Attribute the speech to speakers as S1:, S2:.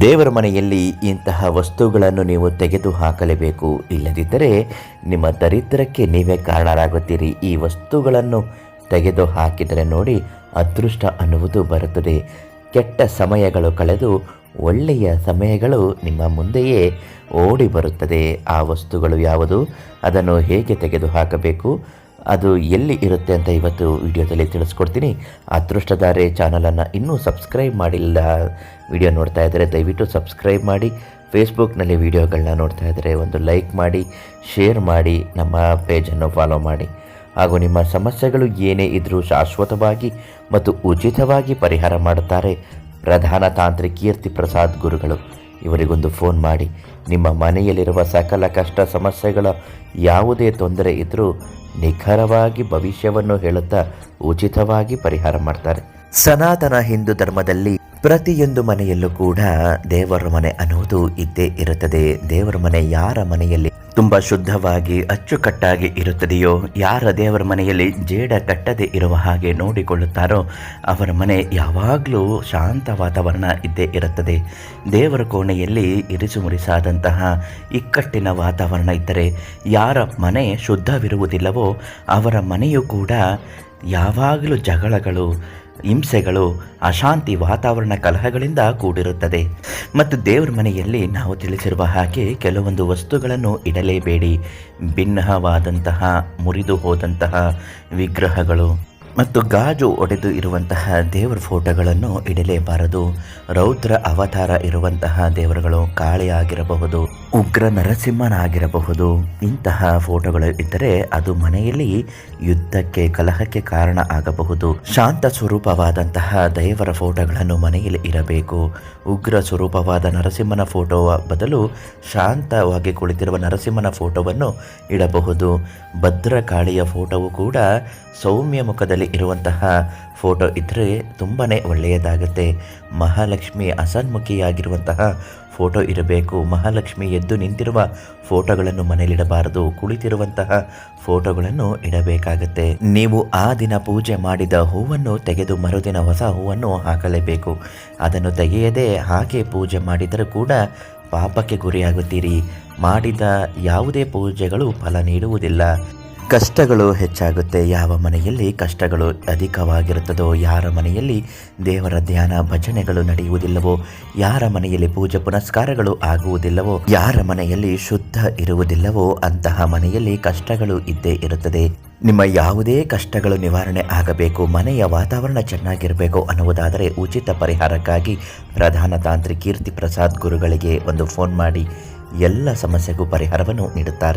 S1: ದೇವರ ಮನೆಯಲ್ಲಿ ಇಂತಹ ವಸ್ತುಗಳನ್ನು ನೀವು ತೆಗೆದು ಹಾಕಲೇಬೇಕು ಇಲ್ಲದಿದ್ದರೆ ನಿಮ್ಮ ದರಿದ್ರಕ್ಕೆ ನೀವೇ ಕಾರಣರಾಗುತ್ತೀರಿ. ಈ ವಸ್ತುಗಳನ್ನು ತೆಗೆದು ಹಾಕಿದರೆ ನೋಡಿ ಅದೃಷ್ಟ ಅನ್ನುವುದು ಬರುತ್ತದೆ. ಕೆಟ್ಟ ಸಮಯಗಳು ಕಳೆದು ಒಳ್ಳೆಯ ಸಮಯಗಳು ನಿಮ್ಮ ಮುಂದೆಯೇ ಓಡಿ ಬರುತ್ತದೆ. ಆ ವಸ್ತುಗಳು ಯಾವುದು? ಅದನ್ನು ಹೇಗೆ ತೆಗೆದು ಹಾಕಬೇಕು ಅದು ಎಲ್ಲಿ ಇರುತ್ತೆ ಅಂತ ಇವತ್ತು ವಿಡಿಯೋದಲ್ಲಿ ತಿಳಿಸ್ಕೊಡ್ತೀನಿ. ಅದೃಷ್ಟಧಾರೆ ಚಾನಲನ್ನು ಇನ್ನೂ ಸಬ್ಸ್ಕ್ರೈಬ್ ಮಾಡಿಲ್ಲ ವಿಡಿಯೋ ನೋಡ್ತಾ ಇದ್ದರೆ ದಯವಿಟ್ಟು ಸಬ್ಸ್ಕ್ರೈಬ್ ಮಾಡಿ. ಫೇಸ್ಬುಕ್ನಲ್ಲಿ ವಿಡಿಯೋಗಳನ್ನ ನೋಡ್ತಾ ಇದ್ದರೆ ಒಂದು ಲೈಕ್ ಮಾಡಿ, ಶೇರ್ ಮಾಡಿ, ನಮ್ಮ ಪೇಜನ್ನು ಫಾಲೋ ಮಾಡಿ. ಹಾಗೂ ನಿಮ್ಮ ಸಮಸ್ಯೆಗಳು ಏನೇ ಇದ್ದರೂ ಶಾಶ್ವತವಾಗಿ ಮತ್ತು ಉಚಿತವಾಗಿ ಪರಿಹಾರ ಮಾಡುತ್ತಾರೆ ಪ್ರಧಾನ ತಾಂತ್ರಿಕ ಕೀರ್ತಿ ಪ್ರಸಾದ್ ಗುರುಗಳು. ಇವರಿಗೊಂದು ಫೋನ್ ಮಾಡಿ, ನಿಮ್ಮ ಮನೆಯಲ್ಲಿರುವ ಸಕಲ ಕಷ್ಟ ಸಮಸ್ಯೆಗಳ ಯಾವುದೇ ತೊಂದರೆ ಇದ್ದರೂ ನಿಖರವಾಗಿ ಭವಿಷ್ಯವನ್ನು ಹೇಳುತ್ತಾ ಉಚಿತವಾಗಿ ಪರಿಹಾರ ಮಾಡ್ತಾರೆ. ಸನಾತನ ಹಿಂದೂ ಧರ್ಮದಲ್ಲಿ ಪ್ರತಿಯೊಂದು ಮನೆಯಲ್ಲೂ ಕೂಡ ದೇವರ ಮನೆ ಅನ್ನುವುದು ಇದ್ದೇ ಇರುತ್ತದೆ. ದೇವರ ಮನೆ ಯಾರ ಮನೆಯಲ್ಲಿ ತುಂಬ ಶುದ್ಧವಾಗಿ, ಅಚ್ಚುಕಟ್ಟಾಗಿ ಇರುತ್ತದೆಯೋ? ಯಾರ ದೇವರ ಮನೆಯಲ್ಲಿ ಜೇಡ ಕಟ್ಟದೆ ಇರುವ ಹಾಗೆ ನೋಡಿಕೊಳ್ಳುತ್ತಾರೋ? ಅವರ ಮನೆ ಯಾವಾಗಲೂ ಶಾಂತ ವಾತಾವರಣ ಇದ್ದೇ ಇರುತ್ತದೆ. ದೇವರ ಕೋಣೆಯಲ್ಲಿ ಇರಿಸುಮುರಿಸಾದಂತಹ ಇಕ್ಕಟ್ಟಿನ ವಾತಾವರಣ ಇದ್ದರೆ ಯಾರ ಮನೆ ಶುದ್ಧವಿರುವುದಿಲ್ಲವೋ, ಅವರ ಮನೆಯೂ ಕೂಡ ಯಾವಾಗಲೂ ಜಗಳಗಳು ಹಿಂಸೆಗಳು, ಅಶಾಂತಿ ವಾತಾವರಣ ಕಲಹಗಳಿಂದ ಕೂಡಿರುತ್ತದೆ. ಮತ್ತು ದೇವರ ಮನೆಯಲ್ಲಿ ನಾವು ತಿಳಿಸಿರುವ ಹಾಗೆ ಕೆಲವೊಂದು ವಸ್ತುಗಳನ್ನು ಇಡಲೇಬೇಡಿ. ಭಿನ್ನವಾದಂತಹ, ಮುರಿದು ಹೋದಂತಹ ವಿಗ್ರಹಗಳು. ಮತ್ತು ಗಾಜು ಒಡೆದು ಇರುವಂತಹ ದೇವರ ಫೋಟೋಗಳನ್ನು ಇಡಲೇಬಾರದು. ರೌದ್ರ ಅವತಾರ ಇರುವಂತಹ ದೇವರುಗಳು ಕಾಳೆಯಾಗಿರಬಹುದು, ಉಗ್ರ ನರಸಿಂಹನಾಗಿರಬಹುದು. ಇಂತಹ ಫೋಟೋಗಳು ಇದ್ದರೆ ಅದು ಮನೆಯಲ್ಲಿ ಯುದ್ಧಕ್ಕೆ, ಕಲಹಕ್ಕೆ ಕಾರಣ ಆಗಬಹುದು. ಶಾಂತ ಸ್ವರೂಪವಾದಂತಹ ದೇವರ ಫೋಟೋಗಳನ್ನು ಮನೆಯಲ್ಲಿ ಇರಬೇಕು. ಉಗ್ರ ಸ್ವರೂಪವಾದ ನರಸಿಂಹನ ಫೋಟೋ ಬದಲು ಶಾಂತವಾಗಿ ಕುಳಿತಿರುವ ನರಸಿಂಹನ ಫೋಟೋವನ್ನು ಇಡಬಹುದು. ಭದ್ರಕಾಳಿಯ ಫೋಟೋವು ಕೂಡ ಸೌಮ್ಯ ಮುಖದಲ್ಲಿ ಇರುವಂತಹ ಫೋಟೋ ಇದ್ದರೆ ತುಂಬಾ ಒಳ್ಳೆಯದಾಗುತ್ತೆ. ಮಹಾಲಕ್ಷ್ಮಿ ಅಸನ್ಮುಖಿಯಾಗಿರುವಂತಹ ಫೋಟೋ ಇರಬೇಕು. ಮಹಾಲಕ್ಷ್ಮಿ ಎದ್ದು ನಿಂತಿರುವ ಫೋಟೋಗಳನ್ನು ಮನೆಯಲ್ಲಿಡಬಾರದು ಕುಳಿತಿರುವಂತಹ ಫೋಟೋಗಳನ್ನು ಇಡಬೇಕಾಗತ್ತೆ. ನೀವು ಆ ದಿನ ಪೂಜೆ ಮಾಡಿದ ಹೂವನ್ನು ತೆಗೆದು ಮರುದಿನ ಹೊಸ ಹೂವನ್ನು ಹಾಕಲೇಬೇಕು. ಅದನ್ನು ತೆಗೆಯದೆ ಹಾಗೆ ಪೂಜೆ ಮಾಡಿದರೂ ಕೂಡ ಪಾಪಕ್ಕೆ ಗುರಿಯಾಗುತ್ತೀರಿ. ಮಾಡಿದ ಯಾವುದೇ ಪೂಜೆಗಳು ಫಲ ನೀಡುವುದಿಲ್ಲ. ಕಷ್ಟಗಳು ಹೆಚ್ಚಾಗುತ್ತೆ. ಯಾವ ಮನೆಯಲ್ಲಿ ಕಷ್ಟಗಳು ಅಧಿಕವಾಗಿರುತ್ತದೋ, ಯಾರ ಮನೆಯಲ್ಲಿ ದೇವರ ಧ್ಯಾನ ಭಜನೆಗಳು ನಡೆಯುವುದಿಲ್ಲವೋ, ಯಾರ ಮನೆಯಲ್ಲಿ ಪೂಜೆ ಪುನಸ್ಕಾರಗಳು ಆಗುವುದಿಲ್ಲವೋ, ಯಾರ ಮನೆಯಲ್ಲಿ ಶುದ್ಧ ಇರುವುದಿಲ್ಲವೋ, ಅಂತಹ ಮನೆಯಲ್ಲಿ ಕಷ್ಟಗಳು ಇದ್ದೇ ಇರುತ್ತದೆ. ನಿಮ್ಮ ಯಾವುದೇ ಕಷ್ಟಗಳು ನಿವಾರಣೆ ಆಗಬೇಕು, ಮನೆಯ ವಾತಾವರಣ ಚೆನ್ನಾಗಿರಬೇಕು ಅನ್ನುವುದಾದರೆ ಉಚಿತ ಪರಿಹಾರಕ್ಕಾಗಿ ಪ್ರಧಾನ ತಾಂತ್ರಿ ಕೀರ್ತಿ ಪ್ರಸಾದ್ ಗುರುಗಳಿಗೆ ಒಂದು ಫೋನ್ ಮಾಡಿ ಎಲ್ಲ ಸಮಸ್ಯೆಗೂ ಪರಿಹಾರವನ್ನು ನೀಡುತ್ತಾರೆ.